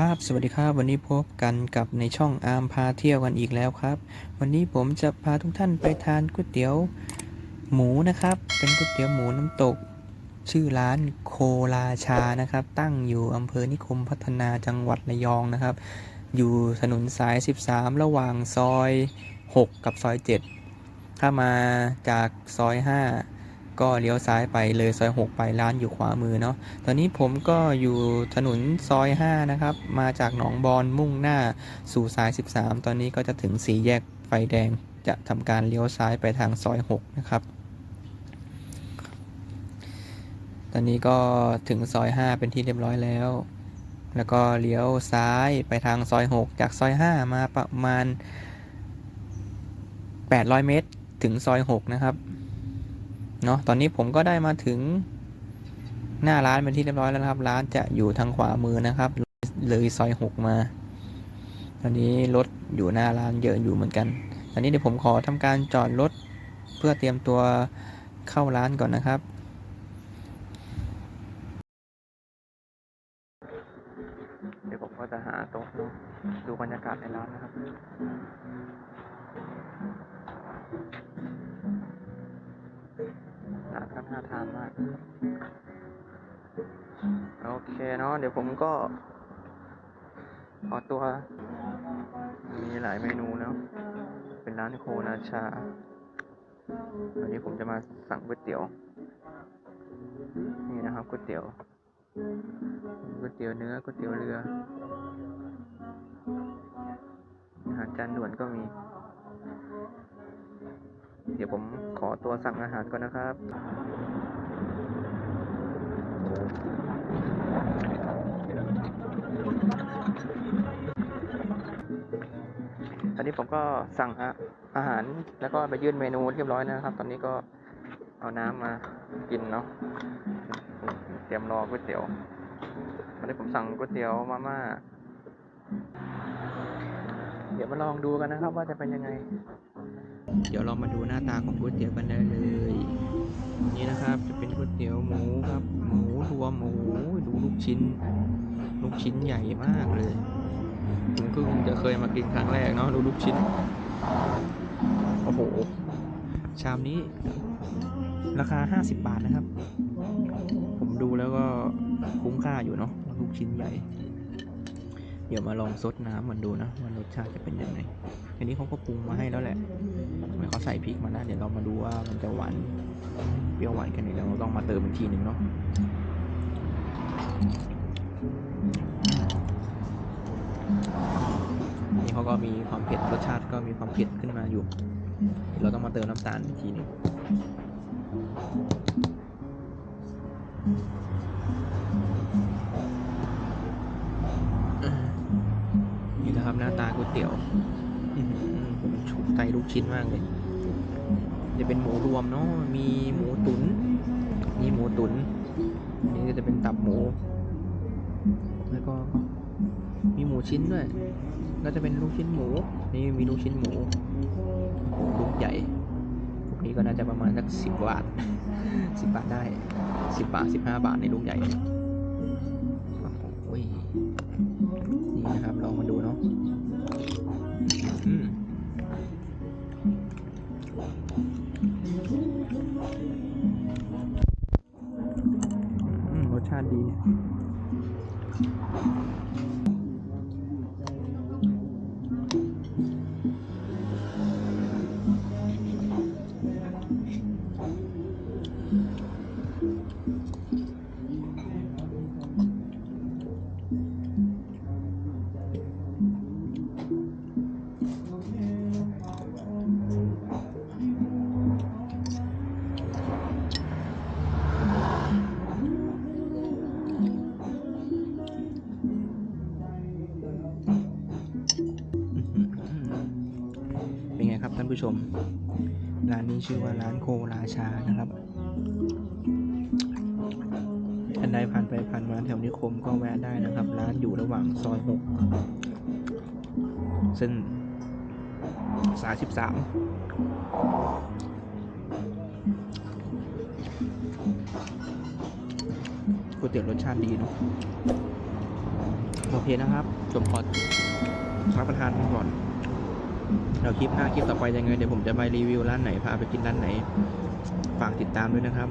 ครับ สวัสดีครับ วันนี้พบกันกับในช่องอาร์มพาเที่ยวกันอีกแล้วครับ วันนี้ผมจะพาทุกท่านไปทานก๋วยเตี๋ยวหมูนะครับ เป็นก๋วยเตี๋ยวหมูน้ำตก ชื่อร้านโคราชานะครับ ตั้งอยู่อำเภอนิคมพัฒนาจังหวัดระยองนะครับ อยู่ถนนสาย 13 ระหว่างซอย 6 กับซอย 7 ถ้ามาจากซอย 5 ก็เลี้ยวซ้ายไปเลยซอย 6 ไปร้านอยู่ขวามือเนาะ ตอนนี้ผมก็อยู่ถนนซอย 5 นะครับ มาจากหนองบอนมุ่งหน้าสู่สาย 13 ตอนนี้ก็จะถึงสี่แยกไฟแดง จะทำการเลี้ยวซ้ายไปทางซอย 6 นะครับ ตอนนี้ก็ถึงซอย 5 เป็นที่เรียบร้อยแล้ว แล้วก็เลี้ยวซ้ายไปทางซอย 6 จากซอย 5 มาประมาณ 800 เมตร ถึงซอย 6 นะครับ เนาะตอนนี้ผมก็ได้มาถึงหน้าร้านเป็นที่เรียบร้อยแล้วครับ ร้านจะอยู่ทางขวามือนะครับ เลยซอย6มา ตอนนี้รถอยู่หน้าร้านเยอะอยู่เหมือนกัน ตอนนี้เดี๋ยวผมขอทำการจอดรถเพื่อเตรียมตัวเข้าร้านก่อนนะครับ เดี๋ยวผมก็จะหาโต๊ะดูบรรยากาศในร้านนะครับ ทานมาก โอเคเนาะเดี๋ยวผมก็ ขอตัว มีหลายเมนูแล้วเป็นร้านโคนาชา วันนี้ผมจะมาสั่งก๋วยเตี๋ยว นี่นะครับก๋วยเตี๋ยวก๋วยเตี๋ยวเนื้อก๋วยเตี๋ยวเรืออาหารจานด่วนก็มี เดี๋ยวผมขอตัวสั่งอาหารก่อนนะครับ ตอนนี้ผมก็สั่งอาอาหารแล้วก็ไปยื่นเมนูเรียบร้อยนะครับ ตอนนี้ก็เอาน้ำมากินเนาะ เตรียมรอก๋วยเตี๋ยว ตอนนี้ผมสั่งก๋วยเตี๋ยวมาม่า เดี๋ยวมาลองดูกันนะครับว่าจะเป็นยังไง เดี๋ยวเรามาดูหน้าตาของก๋วยเตี๋ยวกันได้เลย นี่นะครับจะเป็นก๋วยเตี๋ยวหมูครับ หมูรวมหมูดูลูกชิ้น ลูกชิ้นใหญ่มากเลยผมเพิ่งจะเคยมากินครั้งแรกเนาะดูลูกชิ้น โอ้โห ชามนี้ ราคา 50 บาทนะครับ ผมดูแล้วก็คุ้มค่าอยู่เนาะลูกชิ้นใหญ่ เดี๋ยวมาลองซดน้ำมันดูนะว่ารสชาติจะเป็นยังไงทีนี้เขาก็ปรุงมาให้แล้วแหละ เขาใส่พริกมานะเดี๋ยวเรามาดูว่ามันจะหวานเปรี้ยวหวานกันไหนเราต้องมาเติมอีกทีหนึ่งเนาะนี่เขาก็มีความเผ็ดรสชาติก็มีความเผ็ดขึ้นมาอยู่ เราต้องมาเติมน้ำตาลอีกทีหนึ่งนี่นะครับหน้าตาก๋วยเตี๋ยว ใจลูกชิ้นมากเลย จะเป็นหมูรวมเนาะ มีหมูตุนมีหมูตุนอันนี้ก็จะเป็นตับหมู แล้วก็มีหมูชิ้นด้วย ก็จะเป็นลูกชิ้นหมู นี่มีลูกชิ้นหมูหลูกใหญ่พวกนี้ก็น่าจะประมาณสักสิบบาทสิบบาทได้สิบบาทสิบห้าบาทในลูกใหญ่เนี่ยโอ้โหนี่นะครับลองมาดูเนาะ ม ท่านผู้ชม ร้านนี้ชื่อว่าร้านโคราชานะครับท่านใดผ่านไปผ่านมาแถวนิคมก็แวะได้นะครับ ร้านอยู่ระหว่างซอยหกเส้นสายสิบสามก๋วยเตี๋ยวรสชาติดีเนาะโอเคนะครับผมขอรับประทานก่อน เราคลิปหน้าคลิปต่อไปยังไงเดี๋ยวผมจะไปรีวิวร้านไหนพาไปกินร้านไหน ฝากติดตามด้วยนะครับ